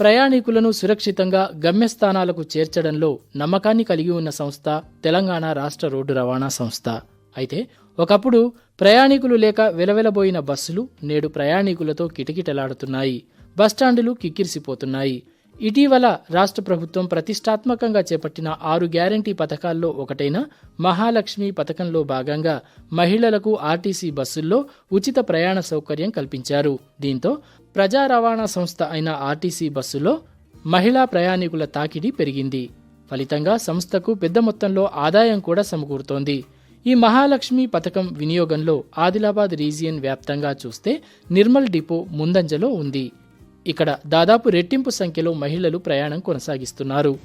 ప్రయాణికులను సురక్షితంగా గమ్యస్థానాలకు చేర్చడంలో నమ్మకాన్ని కలిగి ఉన్న సంస్థ తెలంగాణ రాష్ట్ర రోడ్డు రవాణా సంస్థ. అయితే ఒకప్పుడు ప్రయాణికులు లేక వెలవెలబోయిన బస్సులు నేడు ప్రయాణికులతో కిటకిటలాడుతున్నాయి. బస్టాండులు కిక్కిరిసిపోతున్నాయి. ఇటీవల రాష్ట్ర ప్రభుత్వం ప్రతిష్టాత్మకంగా చేపట్టిన ఆరు గ్యారంటీ పథకాల్లో ఒకటైన మహాలక్ష్మి పథకంలో భాగంగా మహిళలకు ఆర్టీసీ బస్సుల్లో ఉచిత ప్రయాణ సౌకర్యం కల్పించారు. దీంతో ప్రజా రవాణా సంస్థ అయిన ఆర్టీసీ బస్సులో మహిళా ప్రయాణికుల తాకిడి పెరిగింది. ఫలితంగా సంస్థకు పెద్ద మొత్తంలో ఆదాయం కూడా సమకూరుతోంది. ఈ మహాలక్ష్మి పథకం వినియోగంలో ఆదిలాబాద్ రీజియన్ వ్యాప్తంగా చూస్తే నిర్మల్ డిపో ముందంజలో ఉంది. ఇక్కడ దాదాపు రెట్టింపు సంఖ్యలో మహిళలు ప్రయాణం కొనసాగిస్తున్నారు.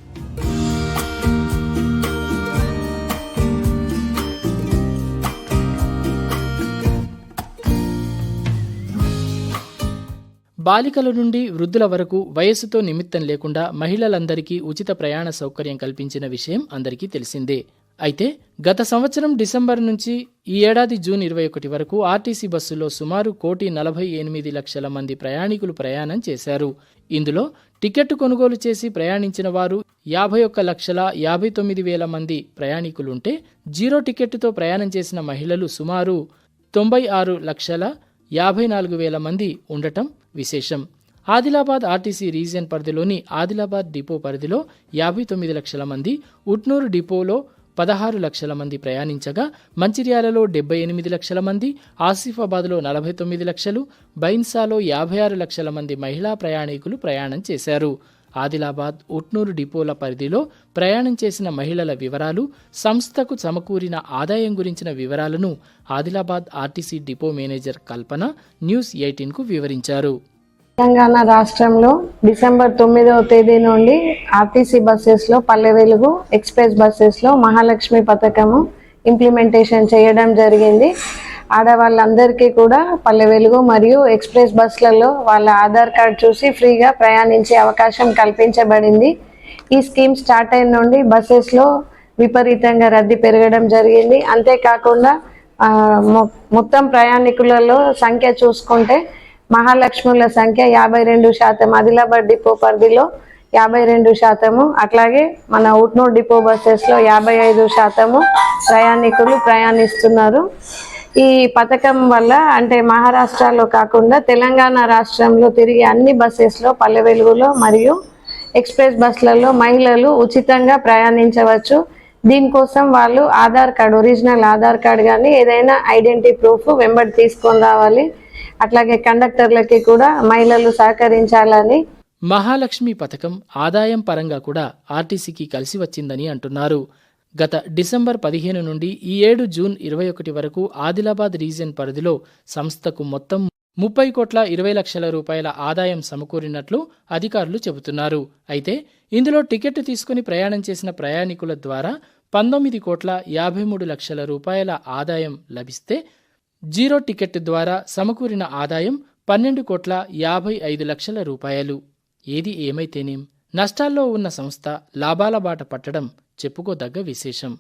బాలికల నుండి వృద్ధుల వరకు వయస్సుతో నిమిత్తం లేకుండా మహిళలందరికీ ఉచిత ప్రయాణ సౌకర్యం కల్పించిన విషయం అందరికీ తెలిసిందే. అయితే గత సంవత్సరం డిసెంబర్ నుంచి ఈ ఏడాది జూన్ ఇరవై ఒకటి వరకు ఆర్టీసీ బస్సులో సుమారు కోటి నలభై ఎనిమిది లక్షల మంది ప్రయాణికులు ప్రయాణం చేశారు. ఇందులో టికెట్ కొనుగోలు చేసి ప్రయాణించిన వారు యాభై ఒక్క లక్షల యాభై తొమ్మిది వేల మంది ప్రయాణికులుంటే జీరో టికెట్తో ప్రయాణం చేసిన మహిళలు సుమారు తొంభై ఆరు లక్షల యాభై నాలుగు వేల మంది ఉండటం విశేషం. ఆదిలాబాద్ ఆర్టీసీ రీజియన్ పరిధిలోని ఆదిలాబాద్ డిపో పరిధిలో యాభై తొమ్మిది లక్షల మంది ఉట్నూరు డిపోలో పదహారు లక్షల మంది ప్రయాణించగా మంచిర్యాలలో డెబ్బై ఎనిమిది లక్షల మంది ఆసిఫాబాద్లో నలభై తొమ్మిది లక్షలు బైన్సాలో యాభై ఆరు లక్షల మంది మహిళా ప్రయాణికులు ప్రయాణం చేశారు. ఆదిలాబాద్ ఉట్నూరు డిపోల పరిధిలో ప్రయాణం చేసిన మహిళల వివరాలు సంస్థకు సమకూరిన ఆదాయం గురించిన వివరాలను Adilabad RTC depot manager Kalpana news ఎయిటీన్కు వివరించారు. తెలంగాణ రాష్ట్రంలో డిసెంబర్ తొమ్మిదవ తేదీ నుండి ఆర్టీసీ బస్సెస్లో పల్లె వెలుగు ఎక్స్ప్రెస్ బస్సెస్లో మహాలక్ష్మి పథకము ఇంప్లిమెంటేషన్ చేయడం జరిగింది. ఆడవాళ్ళందరికీ కూడా పల్లె వెలుగు మరియు ఎక్స్ప్రెస్ బస్సులలో వాళ్ళ ఆధార్ కార్డ్ చూసి ఫ్రీగా ప్రయాణించే అవకాశం కల్పించబడింది. ఈ స్కీమ్ స్టార్ట్ అయిన నుండి బస్సెస్లో విపరీతంగా రద్దీ పెరగడం జరిగింది. అంతేకాకుండా మొ- మొత్తం ప్రయాణికులలో సంఖ్య చూసుకుంటే మహాలక్ష్ముల సంఖ్య యాభై రెండు శాతం. ఆదిలాబాద్ డిపో పరిధిలో యాభై రెండు శాతము. అట్లాగే మన ఉట్నూరు డిపో బస్సెస్లో యాభై ఐదు శాతము ప్రయాణికులు ప్రయాణిస్తున్నారు. ఈ పథకం వల్ల అంటే మహారాష్ట్రలో కాకుండా తెలంగాణ రాష్ట్రంలో తిరిగే అన్ని బస్సెస్లో పల్లె వెలుగులో మరియు ఎక్స్ప్రెస్ బస్సులలో మహిళలు ఉచితంగా ప్రయాణించవచ్చు. దీనికోసం వాళ్ళు Aadhaar card original Aadhaar card కానీ ఏదైనా ఐడెంటిటీ ప్రూఫ్ వెంబడి తీసుకొని రావాలి. అట్లాగే కండక్టర్లకి కూడా మహిళలు సహకరించాలని. మహాలక్ష్మి పథకం ఆదాయం పరంగా కూడా ఆర్టీసీకి కలిసి వచ్చిందని అంటున్నారు. గత డిసెంబర్ పదిహేను నుండి ఈ ఏడు జూన్ ఇరవై ఒకటి వరకు ఆదిలాబాద్ రీజియన్ పరిధిలో సంస్థకు మొత్తం ముప్పై కోట్ల ఇరవై లక్షల రూపాయల ఆదాయం సమకూరినట్లు అధికారులు చెబుతున్నారు. అయితే ఇందులో టికెట్ తీసుకుని ప్రయాణం చేసిన ప్రయాణికుల ద్వారా పంతొమ్మిది కోట్ల యాభై మూడు లక్షల రూపాయల ఆదాయం లభిస్తే జీరో టికెట్ ద్వారా సమకూరిన ఆదాయం పన్నెండు కోట్ల యాభై ఐదు లక్షల రూపాయలు. ఏది ఏమైతేనేం నష్టాల్లో ఉన్న సంస్థ లాభాల బాట పట్టడం చెప్పుకోదగ్గ విశేషం.